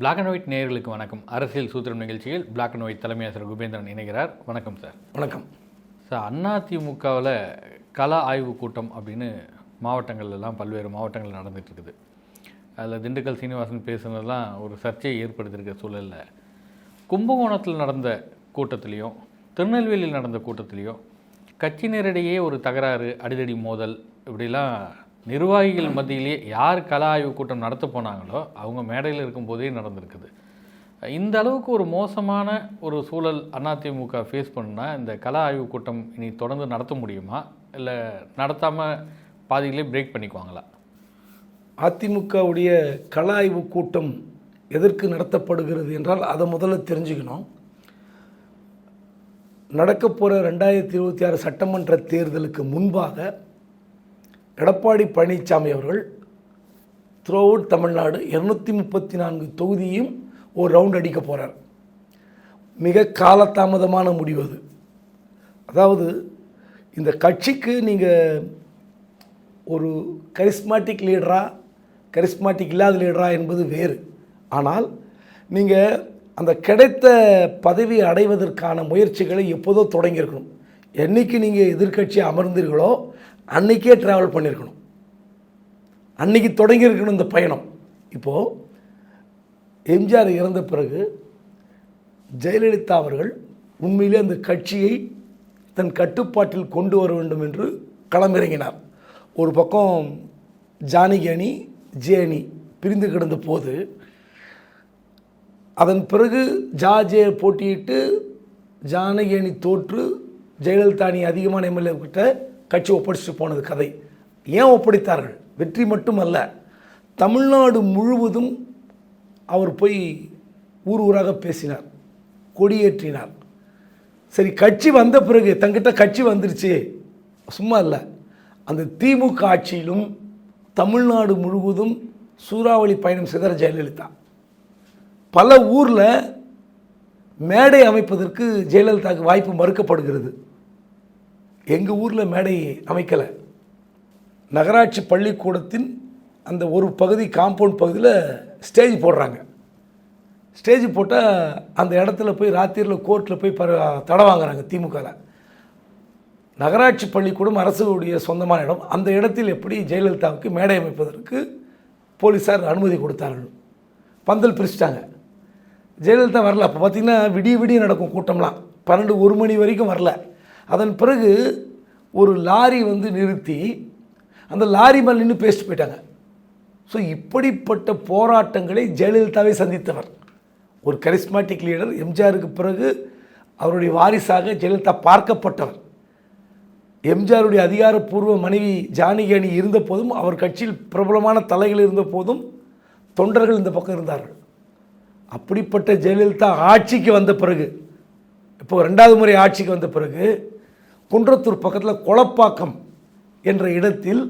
Black and white நேயர்களுக்கு வணக்கம். அரசியல் சூத்திரம் நிகழ்ச்சியில் பிளாக் அண்ட் ஒயிட் தலைமை ஆசிரியர் குபேந்திரன் இணைகிறார். வணக்கம் சார் வணக்கம். சார் அதிமுகவில் கள ஆய்வு கூட்டம் அப்படின்னு மாவட்டங்கள் எல்லாம் பல்வேறு மாவட்டங்கள் நடந்துட்டு இருக்குது. அதில் திண்டுக்கல் சீனிவாசன் பேசுனதெல்லாம் ஒரு சர்ச்சையை ஏற்படுத்தியிருக்க சூழலில். கும்பகோணத்தில் நடந்த கூட்டத்திலையும் திருநெல்வேலியில் நடந்த கூட்டத்திலையும் கட்சியினரிடையே ஒரு தகராறு அடிதடி மோதல் இப்படிலாம் நிர்வாகிகள் மத்தியிலேயே யார் கல ஆய்வு கூட்டம் நடத்த போனாங்களோ அவங்க மேடையில் இருக்கும்போதே நடந்திருக்குது. இந்த அளவுக்கு ஒரு மோசமான ஒரு சூழல் அதிமுக ஃபேஸ் பண்ணால் இந்த கல ஆய்வு கூட்டம் இனி தொடர்ந்து நடத்த முடியுமா? இல்லை நடத்தாமல் பாதியிலே பிரேக் பண்ணிக்குவாங்களா? அதிமுகவுடைய கல ஆய்வு கூட்டம் எதற்கு நடத்தப்படுகிறது என்றால் அதை முதல்ல தெரிஞ்சுக்கணும். நடக்க போகிற ரெண்டாயிரத்தி இருபத்தி ஆறு சட்டமன்ற தேர்தலுக்கு முன்பாக எடப்பாடி பழனிசாமி அவர்கள் த்ரோவுட் தமிழ்நாடு இரநூத்தி முப்பத்தி நான்கு தொகுதியும் ஒரு ரவுண்ட் அடிக்க போகிறார் மிக காலதாமதமான முடிவு அது. அதாவது இந்த கட்சிக்கு நீங்கள் ஒரு கரிஸ்மாட்டிக் லீடரா கரிஸ்மாட்டிக் இல்லாத லீடரா என்பது வேறு. ஆனால் நீங்கள் அந்த கிடைத்த பதவி அடைவதற்கான முயற்சிகளை எப்போதோ தொடங்கியிருக்கணும். என்னைக்கு நீங்கள் எதிர்கட்சி அமர்ந்தீர்களோ அன்னைக்கே ட்ராவல் பண்ணியிருக்கணும் அன்னைக்கு தொடங்கியிருக்கணும் இந்த பயணம். இப்போது எம்ஜிஆர் இறந்த பிறகு ஜெயலலிதா அவர்கள் உண்மையிலே அந்த கட்சியை தன் கட்டுப்பாட்டில் கொண்டு வர வேண்டும் என்று களமிறங்கினார். ஒரு பக்கம் ஜானகி அணி ஜே அணி பிரிந்து கிடந்த போது அதன் பிறகு ஜா ஜே போட்டியிட்டு ஜானகி அணி தோற்று ஜெயலலிதா அணி அதிகமான எம்எல்ஏ கிட்ட கட்சி ஒப்படைச்சிட்டு போனது கதை. ஏன் ஒப்படைத்தார்கள்? வெற்றி மட்டுமல்ல தமிழ்நாடு முழுவதும் அவர் போய் ஊர் ஊராக பேசினார் கொடியேற்றினார். சரி கட்சி வந்த பிறகு தங்கிட்ட கட்சி வந்துருச்சு. சும்மா இல்லை. அந்த திமுக ஆட்சியிலும் தமிழ்நாடு முழுவதும் சூறாவளி பயணம் செய்தார் ஜெயலலிதா. பல ஊரில் மேடை அமைப்பதற்கு ஜெயலலிதாவுக்கு வாய்ப்பு மறுக்கப்படுகிறது. எங்கள் ஊரில் மேடை அமைக்கலை. நகராட்சி பள்ளிக்கூடத்தின் அந்த ஒரு பகுதி காம்பவுண்ட் பகுதியில் ஸ்டேஜ் போடுறாங்க. ஸ்டேஜ் போட்டால் அந்த இடத்துல போய் ராத்திரியில் கோர்ட்டில் போய் பர தடை வாங்குறாங்க திமுகவில் நகராட்சி பள்ளிக்கூடம் அரசுடைய சொந்தமான இடம். அந்த இடத்தில் எப்படி ஜெயலலிதாவுக்கு மேடை அமைப்பதற்கு போலீஸார் அனுமதி கொடுத்தார்கள். பந்தல் பிரிச்சிட்டாங்க. ஜெயலலிதா வரல. அப்போ பார்த்திங்கன்னா விடிய விடிய நடக்கும் கூட்டம்லாம். பன்னெண்டு ஒரு மணி வரைக்கும் வரல. அதன் பிறகு ஒரு லாரி வந்து நிறுத்தி அந்த லாரி மேலே நின்று பேசிட்டு போயிட்டாங்க. ஸோ இப்படிப்பட்ட போராட்டங்களை ஜெயலலிதாவை சந்தித்தவர். ஒரு கரிஸ்மாட்டிக் லீடர் எம்ஜிஆருக்கு பிறகு அவருடைய வாரிசாக ஜெயலலிதா பார்க்கப்பட்டவர். எம்ஜிஆருடைய அதிகாரப்பூர்வ மனைவி ஜானகி அணி இருந்த போதும் அவர் கட்சியில் பிரபலமான தலைகள் இருந்த போதும் தொண்டர்கள் இந்த பக்கம் இருந்தார்கள். அப்படிப்பட்ட ஜெயலலிதா ஆட்சிக்கு வந்த பிறகு இப்போ ரெண்டாவது முறை ஆட்சிக்கு வந்த பிறகு குன்றத்தூர் பக்கத்தில் கொளப்பாக்கம் என்ற இடத்தில்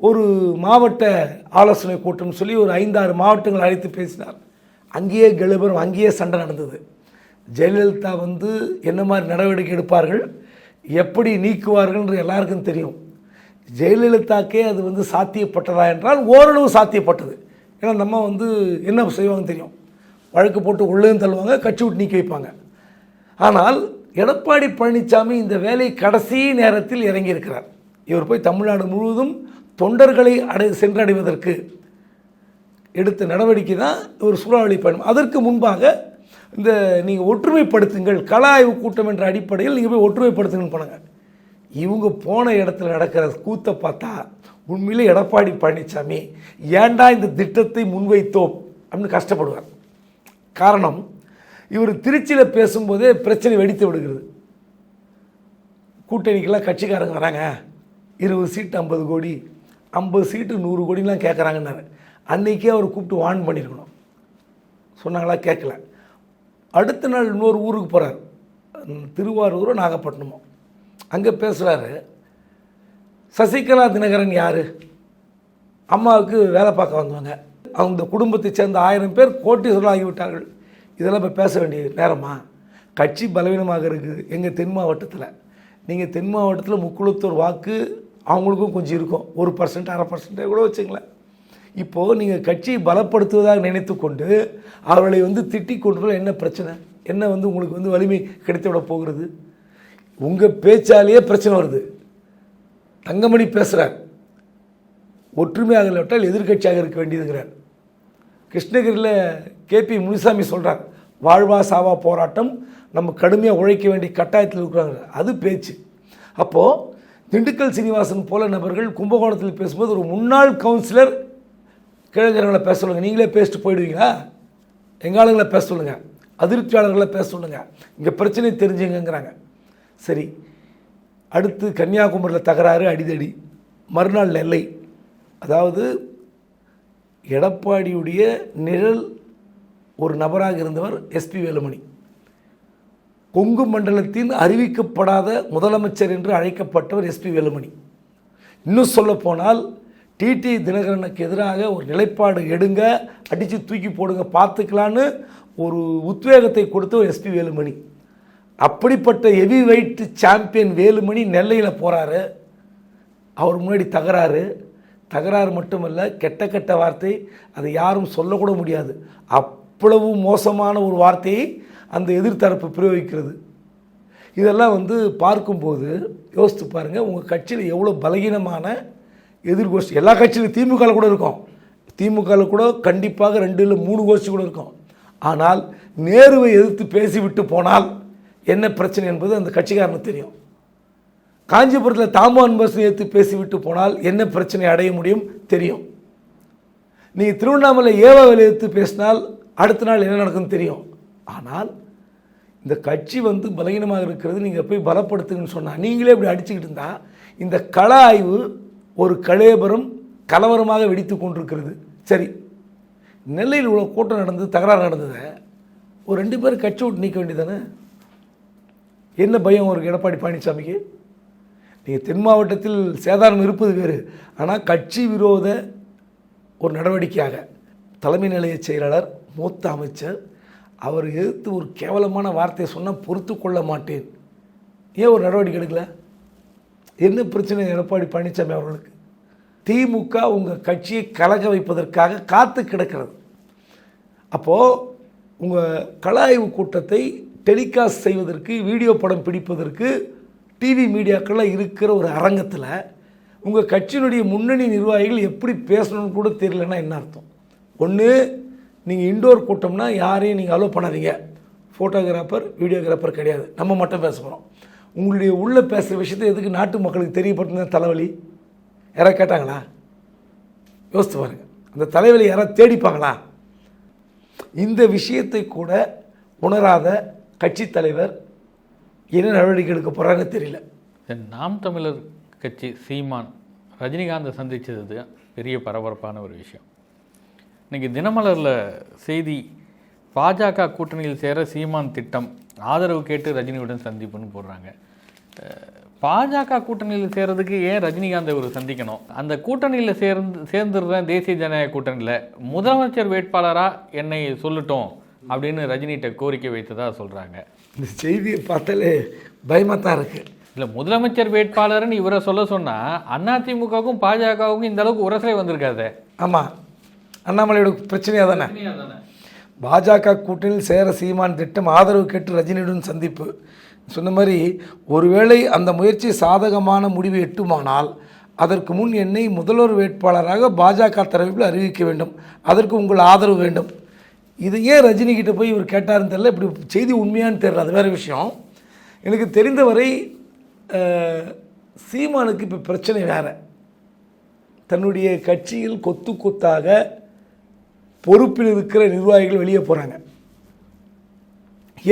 ஒரு மாவட்ட ஆலோசனை கூட்டம் சொல்லி ஒரு ஐந்தாறு மாவட்டங்கள் அழைத்து பேசினார். அங்கேயே கெழுபரம் அங்கேயே சண்டை நடந்தது. ஜெயலலிதா வந்து என்ன மாதிரி நடவடிக்கை எடுப்பார்கள் எப்படி நீக்குவார்கள்ன்ற எல்லாருக்கும் தெரியும். ஜெயலலிதாக்கே அது வந்து சாத்தியப்பட்டதா என்றால் ஓரளவு சாத்தியப்பட்டது. ஏன்னா நம்ம வந்து என்ன செய்வாங்க தெரியும். வழக்கு போட்டு உள்ளேயும் தள்ளுவாங்க கட்சி விட்டு நீக்கி வைப்பாங்க. ஆனால் எடப்பாடி பழனிசாமி இந்த வேலை கடைசி நேரத்தில் இறங்கியிருக்கிறார். இவர் போய் தமிழ்நாடு முழுவதும் தொண்டர்களை அடை சென்றடைவதற்கு எடுத்த நடவடிக்கை தான் ஒரு சூறாவளி பயணம். அதற்கு முன்பாக இந்த நீங்கள் ஒற்றுமைப்படுத்துங்கள் கள ஆய்வு கூட்டம் என்ற அடிப்படையில் நீங்கள் போய் ஒற்றுமைப்படுத்துங்கன்னு போனாங்க. இவங்க போன இடத்துல நடக்கிற கூத்தை பார்த்தா உண்மையிலே எடப்பாடி பழனிசாமி ஏன்டா இந்த திட்டத்தை முன்வைத்தோம்? அப்படின்னு கஷ்டப்படுவார். காரணம் இவர் திருச்சியில் பேசும்போதே பிரச்சனை வெடித்து விடுகிறது. கூட்டணிக்கெல்லாம் கட்சிக்காரங்க வராங்க. இருபது சீட்டு ஐம்பது கோடி ஐம்பது சீட்டு நூறு கோடிலாம் கேட்குறாங்கன்னாரு அன்றைக்கே அவர் கூப்பிட்டு வான் பண்ணியிருக்கணும் சொன்னாங்களா கேட்கல அடுத்த நாள் இன்னொரு ஊருக்கு போகிறார் திருவாரூரோ நாகப்பட்டினமோ. அங்கே பேசுகிறாரு சசிகலா தினகரன் யார்? அம்மாவுக்கு வேலை பார்க்க வந்தவங்க. அவங்க குடும்பத்தை சேர்ந்த ஆயிரம் பேர் கோட்டீஸ்வரர்கள் ஆகிவிட்டார்கள் இதெல்லாம் இப்போ பேச வேண்டிய நேரமா? கட்சி பலவீனமாக இருக்குது. எங்கள் தென் மாவட்டத்தில். நீங்கள் தென் மாவட்டத்தில் முக்குளத்தூர் வாக்கு அவங்களுக்கும் கொஞ்சம் இருக்கும். ஒரு பர்சன்ட் அரை பர்சன்டே கூட வச்சுங்களேன். இப்போது நீங்கள் கட்சியை பலப்படுத்துவதாக நினைத்து கொண்டு அவர்களை வந்து திட்டிக் கொண்டு என்ன பிரச்சனை? என்ன வந்து உங்களுக்கு வந்து வலிமை கிடைத்து விட போகிறது? உங்கள் பேச்சாலேயே பிரச்சனை வருது. தங்கமணி பேசுகிறார் ஒற்றுமையாக இல்லாவிட்டால் எதிர்க்கட்சியாக இருக்க வேண்டியதுங்கிறார். கிருஷ்ணகிரியில் கேபி முனிசாமி சொல்கிறார் வாழ்வா சாவா போராட்டம் நம்ம கடுமையாக உழைக்க வேண்டிய கட்டாயத்தில் இருக்கிறாங்க. அது பேச்சு. அப்போது திண்டுக்கல் சீனிவாசன் போல நபர்கள் கும்பகோணத்தில் பேசும்போது ஒரு முன்னாள் கவுன்சிலர் கிழக்கர்களை பேச சொல்லுங்கள் நீங்களே பேசிட்டு போயிடுவீங்களா? எங்காளுங்களை பேச சொல்லுங்கள் அதிருப்தியாளர்களை பேச சொல்லுங்கள் இங்கே பிரச்சனை தெரிஞ்சுங்கிறாங்க சரி அடுத்து கன்னியாகுமரியில் தகராறு அடிதடி. மறுநாள் நெல்லை அதாவது எடப்பாடியுடைய நிழல் ஒரு நபராக இருந்தவர் எஸ்பி வேலுமணி. கொங்கு மண்டலத்தின் அறிவிக்கப்படாத முதலமைச்சர் என்று அழைக்கப்பட்டவர் எஸ்பி வேலுமணி. இன்னும் சொல்லப்போனால் டிடி தினகரனுக்கு எதிராக ஒரு நிலைப்பாடு எடுங்க அடித்து தூக்கி போடுங்க பார்த்துக்கலான்னு ஒரு உத்வேகத்தை கொடுத்தவர் எஸ்பி வேலுமணி. அப்படிப்பட்ட ஹெவி வெயிட் சாம்பியன் வேலுமணி நெல்லையில் போகிறாரு அவர் முன்னாடி தகராறு. தகராறு மட்டுமல்ல கெட்ட கெட்ட வார்த்தை அதை யாரும் சொல்லக்கூட முடியாது. அவ்வளவு மோசமான ஒரு வார்த்தையை அந்த எதிர்த்தரப்பு பிரயோகிக்கிறது. இதெல்லாம் வந்து பார்க்கும்போது யோசித்து பாருங்கள் உங்கள் கட்சியில் எவ்வளோ பலகீனமான எதிர்கோஷ்டி எல்லா கட்சியிலும் திமுகவில் கூட இருக்கும். திமுகவில் கூட கண்டிப்பாக ரெண்டு இல்லை மூணு கோஷ்டி கூட இருக்கும். ஆனால் நேருவை எதிர்த்து பேசிவிட்டு போனால் என்ன பிரச்சனை என்பது அந்த கட்சிக்காரனுக்கு தெரியும். காஞ்சிபுரத்தில் தாமான் பஸ் ஏற்று பேசிவிட்டு போனால் என்ன பிரச்சனை அடைய முடியும்? தெரியும். நீங்கள் திருவண்ணாமலை ஏவாவில் எடுத்து பேசினால் அடுத்த நாள் என்ன நடக்கும்னு தெரியும். ஆனால் இந்த கட்சி வந்து பலகீனமாக இருக்கிறது நீங்கள் போய் பலப்படுத்துங்கன்னு சொன்னால் நீங்களே இப்படி அடிச்சுக்கிட்டு இருந்தால் இந்த கள ஆய்வு ஒரு கலேபரம் கலவரமாக வெடித்து கொண்டிருக்கிறது. சரி நெல்லையில் இவ்வளோ கூட்டம் நடந்தது தகராறு நடந்ததை ஒரு ரெண்டு பேரும் கட்சி விட்டு நீக்க வேண்டியதானே என்ன பயம் ஒரு எடப்பாடி பழனிசாமிக்கு? நீங்கள் தென் மாவட்டத்தில் சேதாரம் இருப்பது வேறு. ஆனால் கட்சி விரோத ஒரு நடவடிக்கையாக தலைமை நிலைய செயலாளர் மூத்த அமைச்சர் அவர் எதிர்த்து ஒரு கேவலமான வார்த்தையை சொன்னால் பொறுத்து கொள்ள மாட்டேன். ஏன் ஒரு நடவடிக்கை எடுக்கல? என்ன பிரச்சனை எடப்பாடி பழனிசாமி அவர்களுக்கு? திமுக உங்கள் கட்சியை கலக வைப்பதற்காக காத்து கிடக்கிறது. அப்போது உங்கள் கலாய்வு கூட்டத்தை டெலிகாஸ்ட் செய்வதற்கு வீடியோ படம் பிடிப்பதற்கு டிவி மீடியாக்கள்லாம் இருக்கிற ஒரு அரங்கத்தில் உங்கள் கட்சியினுடைய முன்னணி நிர்வாகிகள் எப்படி பேசணும்னு கூட தெரியலன்னா என்ன அர்த்தம்? ஒன்று நீங்கள் இண்டோர் கூட்டம்னா யாரையும் நீங்கள் அலோவ் பண்ணாதீங்க. ஃபோட்டோகிராஃபர் வீடியோகிராஃபர் கிடையாது. நம்ம மட்டும் பேச போகிறோம் உங்களுடைய உள்ளே பேசுகிற விஷயத்தை எதுக்கு நாட்டு மக்களுக்கு தெரியப்படுத்துனா தலைவலி? யாராவது கேட்டாங்களா? யோசித்து பாருங்கள் அந்த தலைவலி யாராவது தேடிப்பாங்களா? இந்த விஷயத்தை கூட உணராத கட்சித் தலைவர் என்ன நடவடிக்கை எடுக்க போகிறாங்கன்னு தெரியல. நாம் தமிழர் கட்சி சீமான் ரஜினிகாந்தை சந்தித்தது பெரிய பரபரப்பான ஒரு விஷயம். இன்னைக்கு தினமலரில் செய்தி பாஜக கூட்டணியில் சேர சீமான் திட்டம் ஆதரவு கேட்டு ரஜினியுடன் சந்திப்புன்னு போடுறாங்க. பாஜக கூட்டணியில் சேர்றதுக்கு ஏன் ரஜினிகாந்தை ஒரு சந்திக்கணும்? அந்த கூட்டணியில் சேர்ந்து சேர்ந்துடுறேன் தேசிய ஜனநாயக கூட்டணியில். முதலமைச்சர் வேட்பாளராக என்னை சொல்லட்டும் அப்படின்னு ரஜினிகிட்ட கோரிக்கை வைத்ததாக சொல்கிறாங்க இந்த செய்தியை பார்த்தாலே பயமாக தான் இருக்குது இல்லை முதலமைச்சர் வேட்பாளர்னு இவரை சொல்ல சொன்னால் அதிமுகவுக்கும் பாஜகவுக்கும் இந்த அளவுக்கு உரசலை வந்திருக்காதே. ஆமாம் அண்ணாமலையோட பிரச்சனையாக தானே? பாஜக கூட்டணியில் சேர சீமான் திட்டம் ஆதரவு கேட்டு ரஜினியுடன் சந்திப்பு. சொன்ன மாதிரி ஒருவேளை அந்த முயற்சி சாதகமான முடிவு எட்டுமானால் அதற்கு முன் என்னை முதல்வர் வேட்பாளராக பாஜக தரப்பில் அறிவிக்க வேண்டும். அதற்கு உங்கள் ஆதரவு வேண்டும். இது ஏன் ரஜினிகிட்ட போய் இவர் கேட்டாருன்னு தெரில இப்படி செய்தி உண்மையான்னு தெரில அது வேறு விஷயம். எனக்கு தெரிந்தவரை சீமானுக்கு இப்போ பிரச்சனை வேறு. தன்னுடைய கட்சியில் கொத்து கொத்தாக பொறுப்பில் இருக்கிற நிர்வாகிகள் வெளியே போகிறாங்க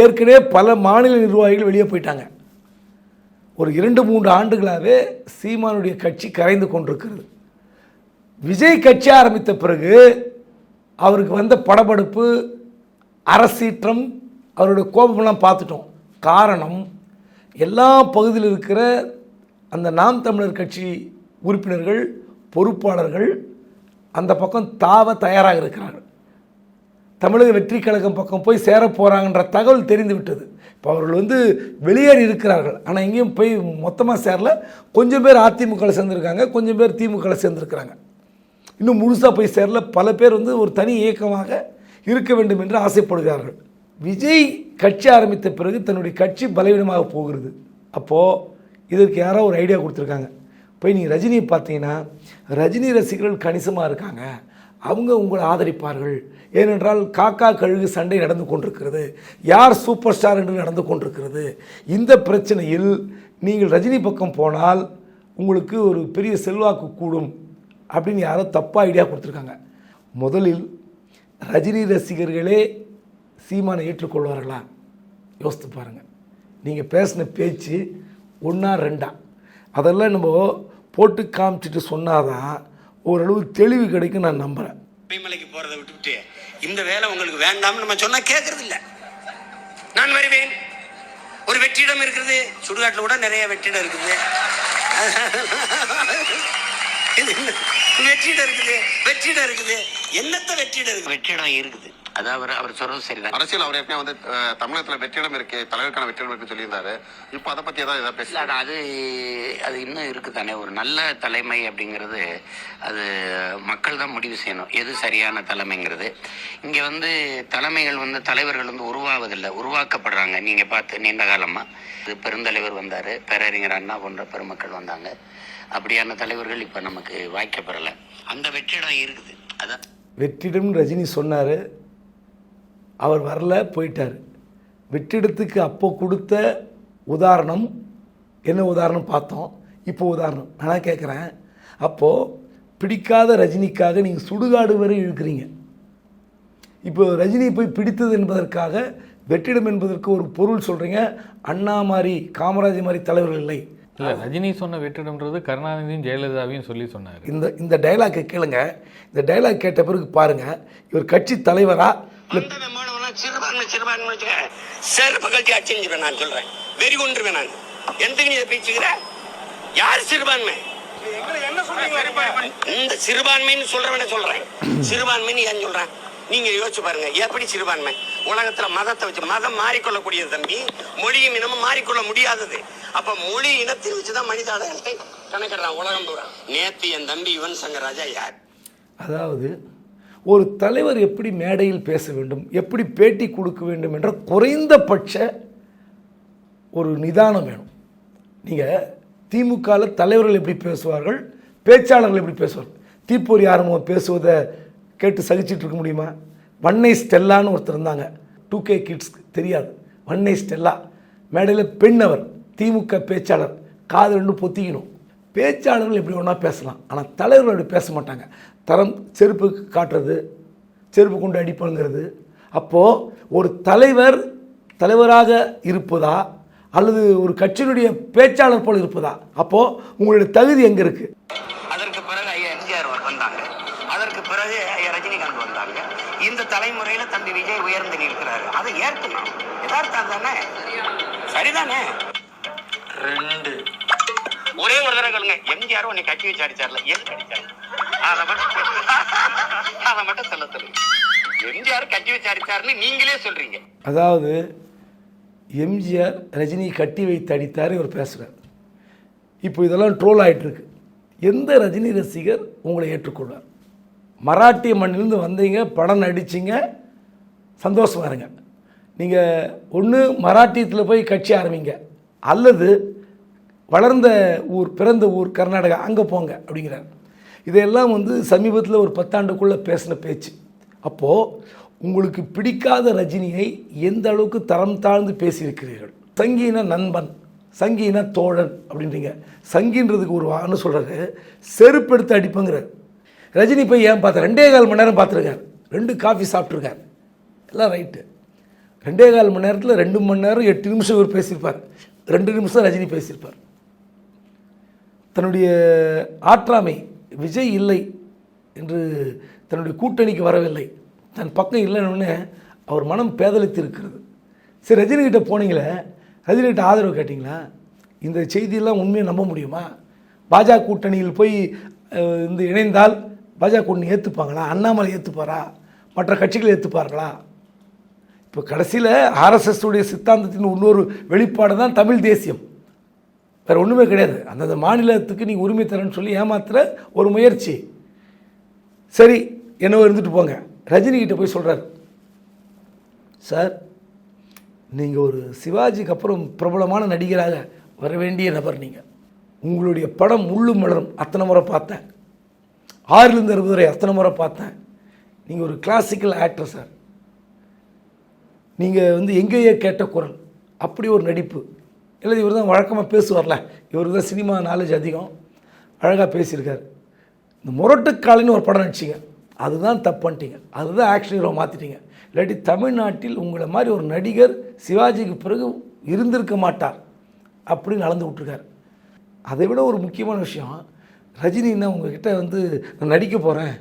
ஏற்கனவே பல மாநில நிர்வாகிகள் வெளியே போயிட்டாங்க. ஒரு இரண்டு மூன்று ஆண்டுகளாகவே சீமானுடைய கட்சி கரைந்து கொண்டிருக்கிறது. விஜய் கட்சி ஆரம்பித்த பிறகு அவருக்கு வந்த படபடுப்பு அரசீற்றம் அவருடைய கோபமெல்லாம் பார்த்துட்டோம். காரணம் எல்லா பகுதியில் இருக்கிற அந்த நாம் தமிழர் கட்சி உறுப்பினர்கள் பொறுப்பாளர்கள் அந்த பக்கம் தாவ தயாராக இருக்கிறார்கள் தமிழக வெற்றி கழகம் பக்கம் போய் சேர போகிறாங்கன்ற தகவல் தெரிந்து விட்டது. இப்போ அவர்கள் வந்து வெளியேறி இருக்கிறார்கள். ஆனால் எங்கேயும் போய் மொத்தமாக சேரல. கொஞ்சம் பேர் அதிமுகவில் சேர்ந்துருக்காங்க கொஞ்சம் பேர் திமுகவில் சேர்ந்துருக்கிறாங்க. இன்னும் முழுசாக போய் சேரல. பல பேர் வந்து ஒரு தனி இயக்கமாக இருக்க வேண்டும் என்று ஆசைப்படுகிறார்கள். விஜய் கட்சி ஆரம்பித்த பிறகு தன்னுடைய கட்சி பலவீனமாக போகிறது. அப்போது இதற்கு யாரோ ஒரு ஐடியா கொடுத்துருக்காங்க. போய் நீங்கள் ரஜினியை பார்த்தீங்கன்னா ரஜினி ரசிகர்கள் கணிசமாக இருக்காங்க. அவங்க உங்களை ஆதரிப்பார்கள். ஏனென்றால் காக்கா கழுகு சண்டை நடந்து கொண்டிருக்கிறது. யார் சூப்பர் ஸ்டார் என்று நடந்து கொண்டிருக்கிறது. இந்த பிரச்சனையில் நீங்கள் ரஜினி பக்கம் போனால் உங்களுக்கு ஒரு பெரிய செல்வாக்கு கூடும். அப்படின்னு யாரோ தப்பாக ஐடியா கொடுத்துருக்காங்க. முதலில் ரஜினி ரசிகர்களே சீமானை ஏற்றுக்கொள்வார்களா? யோசித்து பாருங்கள் நீங்கள் பேசின பேச்சு ஒன்றா ரெண்டா? அதெல்லாம் நம்ம போட்டு காமிச்சிட்டு சொன்னாதான் ஓரளவு தெளிவு கிடைக்கும் நான் நம்புகிறேன் மலைக்கு போகிறத விட்டுவிட்டு இந்த வேலை உங்களுக்கு வேண்டாம்னு நம்ம சொன்னால் கேட்கறது இல்லை நான் வருவேன். ஒரு வெற்றிடம் இருக்குது. சுடுகாட்டில் கூட நிறைய வெற்றிடம் இருக்குது. வெற்றிடம் இருக்குது. வெற்றிடம் இருக்குது. என்னத்த வெற்றிடம் இருக்கு வெற்றிடம் இருக்குது. அது அவர் அவர் சொல்றது சரிதான். அரசியல் அவர் ஏற்கனவே வந்து தமிழகத்துல வெற்றிடம் இருக்கு தலைவருக்கான வெற்றிடம் இருக்கு சொல்லியிருந்தாரு. இப்போ அதை பத்தி ஏதாவது ஏதாவது இல்ல, பேசல அது அது இன்னும் இருக்கு தானே ஒரு நல்ல தலைமை அப்படிங்கிறது அது மக்கள் தான் முடிவு செய்யணும். எது சரியான தலைமைங்கிறது. இங்கே வந்து தலைமைகள் வந்து தலைவர்கள் வந்து உருவாவதில்லை. உருவாக்கப்படுறாங்க. நீங்கள் பார்த்து நீண்ட காலமாக இது பெருந்தலைவர் வந்தார். பேரறிஞர் அண்ணா போன்ற பெருமக்கள் வந்தாங்க. அப்படியான தலைவர்கள் இப்போ நமக்கு வாய்க்கப்பெறலை அந்த வெற்றிடம் இருக்குது. அதான் வெற்றிடம் ரஜினி சொன்னார். அவர் வரல போயிட்டார். வெற்றிடத்துக்கு அப்போ கொடுத்த உதாரணம் என்ன உதாரணம் பார்த்தோம். இப்போ உதாரணம். நான் கேட்குறேன் அப்போது பிடிக்காத ரஜினிக்காக நீங்கள் சுடுகாடு வரை இழுக்கிறீங்க. இப்போ ரஜினி போய் பிடித்தது என்பதற்காக வெற்றிடம் என்பதற்கு ஒரு பொருள் சொல்கிறீங்க அண்ணா மாதிரி காமராஜ் மாதிரி தலைவர்கள் இல்லை. இல்லை ரஜினி சொன்ன வெற்றிடம்ன்றது கருணாநிதியும் ஜெயலலிதாவையும் சொல்லி சொன்னார். இந்த இந்த டைலாக்கை கேளுங்க. இந்த டைலாக் கேட்ட பிறகு பாருங்க இவர் கட்சி தலைவரா? சிறுபான்மை சிறுபான்மை செருப்பு கழட்டி அடிச்சுருவேன் நான் சொல்றேன். வெறி கொண்டுருவேன் நான். இதை பேச்சுக்கிற? யார் சிறுபான்மை? இந்த சிறுபான்மைன்னு சொல்றவன சொல்றேன். சிறுபான்மைன்னு ஏன் சொல்றேன்? நீங்க யோசிச்சு பாருங்க எப்படி சிறுபான்மை உலகத்துல மதத்தை வச்சு மதம் மாறிக்கொள்ளக்கூடியது தம்பி. மொழியும் இனமும் மாறிக்கொள்ள முடியாதது. அப்ப மொழி இனத்தை வச்சுதான் மனித அடையாளத்தை கணக்கிடுறான் உலகம் பூரா. நேத்து என் தம்பி யுவன் சங்கர் ராஜா யார்? அதாவது ஒரு தலைவர் எப்படி மேடையில் பேச வேண்டும் எப்படி பேட்டி கொடுக்க வேண்டும் என்ற குறைந்தபட்ச ஒரு நிதானம் வேணும். நீங்கள் திமுகவில் தலைவர்கள் எப்படி பேசுவார்கள் பேச்சாளர்கள் எப்படி பேசுவார்கள்? தீப்பொறி ஆரம்பம் பேசுவதை கேட்டு சகிச்சிட்டு இருக்க முடியுமா? வன்னை ஸ்டெல்லான்னு ஒருத்தர் இருந்தாங்க. டூ கே கிட்ஸ்க்கு தெரியாது. வன்னை ஸ்டெல்லா. மேடையில் பெண் அவர் திமுக பேச்சாளர். காது ரெண்டு பொத்திக்கணும். பேச்சாளர்கள் எப்படி ஒன்றா பேசலாம்? ஆனால் தலைவர்கள் அப்படி பேச மாட்டாங்க. தரம் செருப்பு காட்டுறது செருப்பு கொண்டு அடிப்பங்கிறது அப்போது ஒரு தலைவர் தலைவராக இருப்பதா? அல்லது ஒரு கட்சியினுடைய பேச்சாளர் போல் இருப்பதா? அப்போது உங்களுடைய தகுதி எங்கே இருக்குது விஜய் உயர்ந்து நிற்கிறாரு. அதை ஏற்கணும். யதார்த்தம் தானே? சரிதானே? ரெண்டு. ஒரே ஒரு தடவை கேளுங்க. எம்ஜிஆர் உன்னை கட்டி வச்சு அடிச்சார்ல எதுக்கு அடிச்சாரு அதை மட்டும் அதை மட்டும் சொல்ல சொல்லுங்க எம்ஜிஆர் கட்டி வச்சு நீங்களே சொல்றீங்க. அதாவது எம்ஜிஆர் ரஜினி கட்டி வைத்து அடித்தார் இவர் பேசுகிறார் இப்போ இதெல்லாம் ட்ரோல் ஆயிட்டிருக்கு. எந்த ரஜினி ரசிகர் உங்களை ஏற்றுக்கொள்வார்? மராட்டிய மண்ணிலிருந்து வந்தீங்க படம் நடிச்சிங்க சந்தோஷமாக இருங்க. நீங்கள் ஒன்று மராட்டியத்தில் போய் கட்சி ஆரம்பிங்க. அல்லது வளர்ந்த ஊர் பிறந்த ஊர் கர்நாடகா அங்கே போங்க அப்படிங்கிறார். இதையெல்லாம் வந்து சமீபத்தில் ஒரு பத்தாண்டுக்குள்ளே பேசின பேச்சு. அப்போது உங்களுக்கு பிடிக்காத ரஜினியை எந்த அளவுக்கு தரம் தாழ்ந்து பேசியிருக்கிறீர்கள்? சங்கீன நண்பன் சங்கீன தோழன் அப்படின்றீங்க. சங்கின்றதுக்கு ஒரு வான்னு சொல்கிறாரு செருப்பெடுத்து அடிப்புங்கிறார். ரஜினி போய் ஏன் பார்த்தா ரெண்டே கால் மணி நேரம் பார்த்துருக்காரு. ரெண்டு காஃபி சாப்பிட்ருக்காரு எல்லாம் ரைட்டு ரெண்டே கால் மணி நேரத்தில் ரெண்டு மணி நேரம் எட்டு நிமிஷம் இவர் பேசியிருப்பார். ரெண்டு நிமிஷம் ரஜினி பேசியிருப்பார். தன்னுடைய ஆற்றாமை விஜய் இல்லை என்று தன்னுடைய கூட்டணிக்கு வரவில்லை. தன் பக்கம் இல்லைன்னு அவர் மனம் பேதலித்து இருக்கிறது சரி ரஜினிகிட்ட போனீங்களே? ரஜினிகிட்ட ஆதரவு கேட்டிங்களா? இந்த செய்தியெல்லாம் உண்மையை நம்ப முடியுமா? பாஜக கூட்டணியில் போய் இந்த இணைந்தால் பாஜக கூட்டணி ஏற்றுப்பாங்களா அண்ணாமலை ஏற்றுப்பாரா மற்ற கட்சிகள் ஏற்றுப்பார்களா இப்போ கடைசியில் ஆர்எஸ்எஸ்டுடைய சித்தாந்தத்தின் இன்னொரு வெளிப்பாடு தான் தமிழ் தேசியம். வேறு ஒன்றுமே கிடையாது. அந்தந்த மாநிலத்துக்கு நீ உரிமை தரேன்னு சொல்லி ஏமாத்துற ஒரு முயற்சி. சரி என்னவோ இருந்துட்டு போங்க. ரஜினிகிட்ட போய் சொல்கிறார் சார் நீங்கள் ஒரு சிவாஜிக்கு அப்புறம் பிரபலமான நடிகராக வர வேண்டிய நபர் நீங்கள் உங்களுடைய படம் முள்ளும் மலரும். அத்தனை முறை பார்த்தேன். ஆறிலிருந்து அறுபது வரை அத்தனை முறை பார்த்தேன். நீங்கள் ஒரு கிளாசிக்கல் ஆக்டர் சார் நீங்கள் வந்து எங்கேயே கேட்ட குரல். அப்படி ஒரு நடிப்பு. இல்லை இவர் தான் வழக்கமாக பேசுவார்ல. இவர் தான் சினிமா நாலேஜ் அதிகம். அழகாக பேசியிருக்கார். இந்த முரட்டுக்காலின்னு ஒரு படம் நடிச்சிங்க. அதுதான் தப்புன்ட்டீங்க. அதுதான் ஆக்ஷன் ஹீரோ மாற்றிட்டீங்க இல்லாட்டி தமிழ்நாட்டில் உங்களை மாதிரி ஒரு நடிகர் சிவாஜிக்கு பிறகு இருந்திருக்க மாட்டார். அப்படின்னு அளந்து விட்ருக்காரு அதை விட ஒரு முக்கியமான விஷயம் ரஜினி என்ன உங்ககிட்ட வந்து நான் நடிக்க போகிறேன்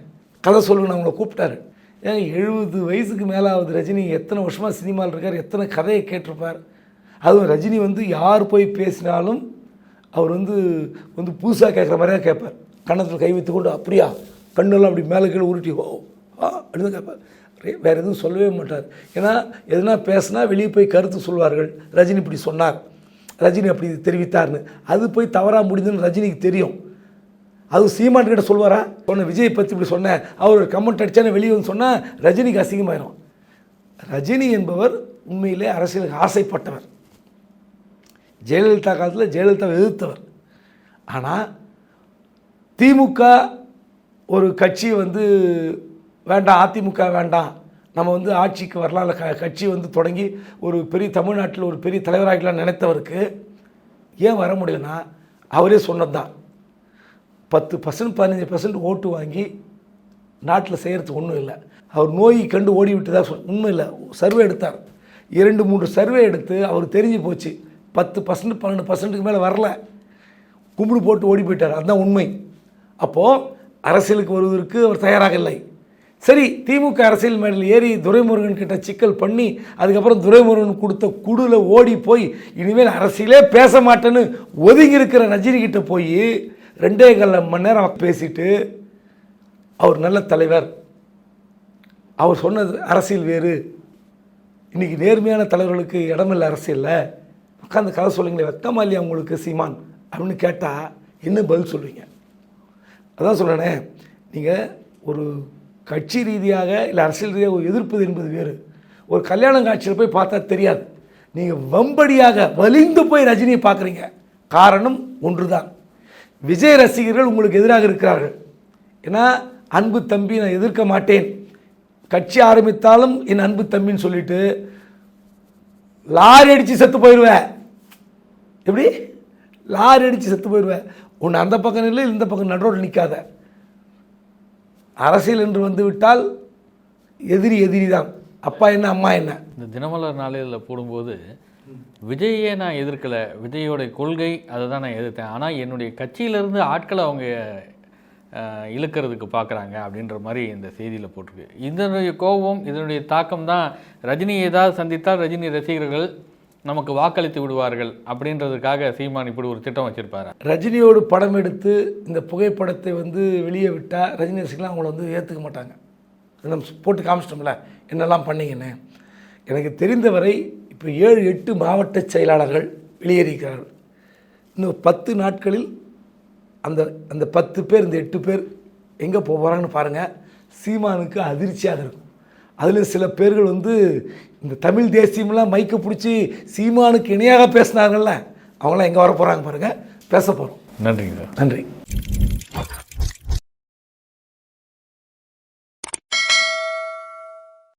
கதை சொல்லுங்க நான் உங்களை கூப்பிட்டாரு. ஏன் எழுபது வயசுக்கு மேலே ஆகுது ரஜினி எத்தனை வருஷமாக சினிமாவில் இருக்கார் எத்தனை கதையை கேட்டிருப்பார்? அதுவும் ரஜினி வந்து யார் போய் பேசினாலும் அவர் வந்து வந்து புதுசாக கேட்குற மாதிரியாக கேட்பார். கன்னத்தில் கை வைத்து கொண்டு அப்படியா? கண்ணெல்லாம் அப்படி மேலே கீழே உருட்டி ஓ ஆ அப்படின்னு கேட்பார். வேறு எதுவும் சொல்லவே மாட்டார். ஏன்னா எதுனா பேசினா வெளியே போய் கருத்து சொல்வார்கள். ரஜினி இப்படி சொன்னார். ரஜினி அப்படி தெரிவித்தார்னு. அது போய் தவறாக முடிஞ்சுன்னு ரஜினிக்கு தெரியும். அது சீமான் கிட்ட சொல்வாரா? சொன்ன விஜய் பற்றி இப்படி சொன்னேன் அவர் ஒரு கமெண்ட் அடித்தானே வெளியே வந்து சொன்னால் ரஜினிக்கு அசிங்கமாயிரும். ரஜினி என்பவர் உண்மையிலே அரசியலுக்கு ஆசைப்பட்டவர். ஜெயலலிதா காலத்தில் ஜெயலலிதாவை எதிர்த்தவர். ஆனால் திமுக ஒரு கட்சி வந்து வேண்டாம் அதிமுக வேண்டாம் நம்ம வந்து ஆட்சிக்கு வரலாம் இல்லை க கட்சி வந்து தொடங்கி ஒரு பெரிய தமிழ்நாட்டில் ஒரு பெரிய தலைவராகலாம் நினைத்தவருக்கு ஏன் வர முடியலன்னா அவரே சொன்னது தான் பத்து பர்சன்ட் பதினஞ்சு பர்சன்ட் ஓட்டு வாங்கி நாட்டில் செய்கிறதுக்கு ஒன்றும் இல்லை. அவர் நோய் கண்டு ஓடி விட்டதாக சொல் உண்மை இல்லை. சர்வே எடுத்தார். இரண்டு மூன்று சர்வே எடுத்து அவர் தெரிஞ்சு போச்சு. பத்து பர்சன்ட் பன்னெண்டு பர்சன்ட்டுக்கு மேலே வரல. கும்பிடு போட்டு ஓடி போயிட்டார். அதுதான் உண்மை. அப்போது அரசியலுக்கு வருவதற்கு அவர் தயாராக இல்லை. சரி திமுக அரசியல் மேடையில் ஏறி துரைமுருகன் கிட்ட சிக்கல் பண்ணி அதுக்கப்புறம் துரைமுருகன் கொடுத்த குடுல ஓடி போய் இனிமேல் அரசியலே பேச மாட்டேன்னு ஒதுங்கி இருக்கிற ரஜினி கிட்ட போய் ரெண்டே கால் மணி நேரம் பேசிட்டு அவர் நல்ல தலைவர். அவர் சொன்னது அரசியல் வேறு. இன்றைக்கி நேர்மையான தலைவர்களுக்கு இடமில்லை அரசியலில். உட்காந்து கதை சொல்லுங்களேன் வெக்கமா இல்லையா உங்களுக்கு சீமான்? அப்படின்னு கேட்டால் என்ன பதில் சொல்லுவீங்க? அதான் சொல்கிறேனே நீங்கள் ஒரு கட்சி ரீதியாக இல்லை அரசியல் ரீதியாக ஒரு எதிர்ப்பது என்பது வேறு. ஒரு கல்யாண காட்சியில் போய் பார்த்தா தெரியாது. நீங்கள் வம்படியாக வலிந்து போய் ரஜினியை பார்க்குறீங்க. காரணம் ஒன்று தான் விஜய் ரசிகர்கள் உங்களுக்கு எதிராக இருக்கிறார்கள். ஏன்னா அன்பு தம்பி நான் எதிர்க்க மாட்டேன். கட்சி ஆரம்பித்தாலும் என் அன்பு தம்பின்னு சொல்லிட்டு லாரி அடித்து செத்து போயிடுவேன் எப்படி? லாரி அடித்து செத்து போயிடுவேன் ஒன்று அந்த பக்கம் இல்லை இந்த பக்கம் நடுரோடு நிற்காத அரசியல் என்று வந்துவிட்டால் எதிரி எதிரி தான் அப்பா என்ன அம்மா என்ன? இந்த தினமலர் நாளிதழில் போடும்போது விஜயே நான் எதிர்க்கலை. விஜயோடைய கொள்கை அதை தான் நான் எதிர்த்தேன். ஆனால் என்னுடைய கட்சியிலேருந்து ஆட்களை அவங்க இழுக்கிறதுக்கு பார்க்குறாங்க அப்படின்ற மாதிரி இந்த செய்தியில் போட்டிருக்கு. இதனுடைய கோபம் இதனுடைய தாக்கம் தான் ரஜினி ஏதாவது சந்தித்தால் ரஜினி ரசிகர்கள் நமக்கு வாக்களித்து விடுவார்கள் அப்படின்றதுக்காக சீமான் இப்படி ஒரு திட்டம் வச்சுருப்பாரு. ரஜினியோடு படம் எடுத்து இந்த புகைப்படத்தை வந்து வெளியே விட்டால் ரஜினி ரசிகலாம் அவங்கள வந்து ஏற்றுக்க மாட்டாங்க. நம்ம போட்டு காமிச்சிட்டோம்ல என்னெல்லாம் பண்ணிங்கன்னு. எனக்கு தெரிந்தவரை இப்போ ஏழு எட்டு மாவட்ட செயலாளர்கள் வெளியேறியிருக்கிறார்கள். இன்னும் பத்து நாட்களில் அந்த அந்த பத்து பேர் இந்த எட்டு பேர் எங்கே போகிறாங்கன்னு பாருங்கள் சீமானுக்கு அதிர்ச்சியாக இருக்கும். அதில் சில பேர்கள் வந்து இந்த தமிழ் தேசியம்லாம் மைக்க பிடிச்சி சீமானுக்கு இணையாக பேசினாங்கல்ல அவங்களாம் எங்கே வர போகிறாங்க பாருங்கள் பேச போகிறோம் நன்றிங்க நன்றி.